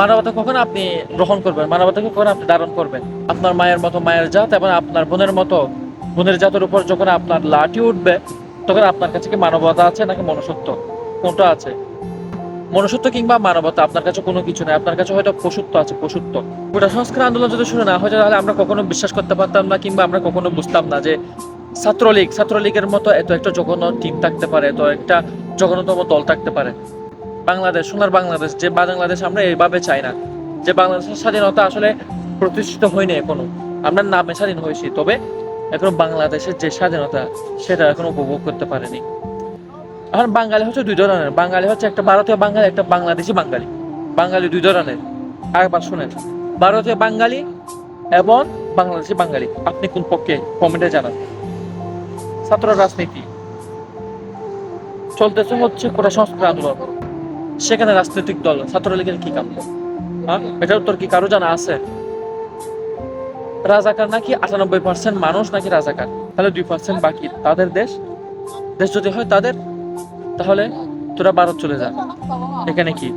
মানবতা কখন আপনি গ্রহণ করবেন? মানবতা কখন আপনি ধারণ করবেন? আপনার মায়ের মতো মায়ের জাত এবং আপনার বোনের মতো বোনের জাতের উপর যখন আপনার লাঠি উঠবে, তখন আপনার কাছে কি মানবতা আছে নাকি মনুষ্যত্ব? কোনটা আছে? মনুষ্যত্ব কিংবা মানবতা আপনার কাছে কোনো কিছু নেই। আপনার কাছে হয়তো পশুত্ব আছে, পশুত্ব। গোটা সংস্কার আন্দোলন যদি শুরু না হয়ে, তাহলে আমরা কখনো বিশ্বাস করতে পারতাম না কিংবা আমরা কখনো বুঝতাম না যে ছাত্রলীগ, ছাত্রলীগের মতো এত একটা জঘন্য টিম থাকতে পারে, এত একটা জঘন্যতম দল থাকতে পারে। বাংলাদেশ, সোনার বাংলাদেশ, যে বাংলাদেশ আমরা এইভাবে চাই না। যে বাংলাদেশের স্বাধীনতা আসলে প্রতিষ্ঠিত হয়নি এখনও। আমরা নামে স্বাধীন হয়েছি, তবে এখনও বাংলাদেশের যে স্বাধীনতা, সেটা এখনও উপভোগ করতে পারেনি। এখন বাঙালি হচ্ছে দুই ধরনের। বাঙালি হচ্ছে একটা ভারতীয় বাঙালি, একটা বাংলাদেশি বাঙালি। বাঙালি দুই ধরনের। আরেকবার শুনেন। ভারতীয় বাঙালি এবং বাংলাদেশি বাঙালি। আপনি কোন পক্ষে কমেন্টে জানান। ছাত্র রাজনীতি। চলতেছে হচ্ছে কোটা সংস্কার আন্দোলন। সেখানে রাজনৈতিক দল, ছাত্রলীগের কি কাম হ্যাঁ? এটার উত্তর কি কারও জানা আছে? রাজাকার নাকি আটানব্বই পার্সেন্ট মানুষ নাকি রাজাকার? তাহলে দুই পার্সেন্ট বাকি। তাদের দেশ? দেশ যদি হয় তাদের? তাহলে তোরা ভারত চলে যা। এখানে কি?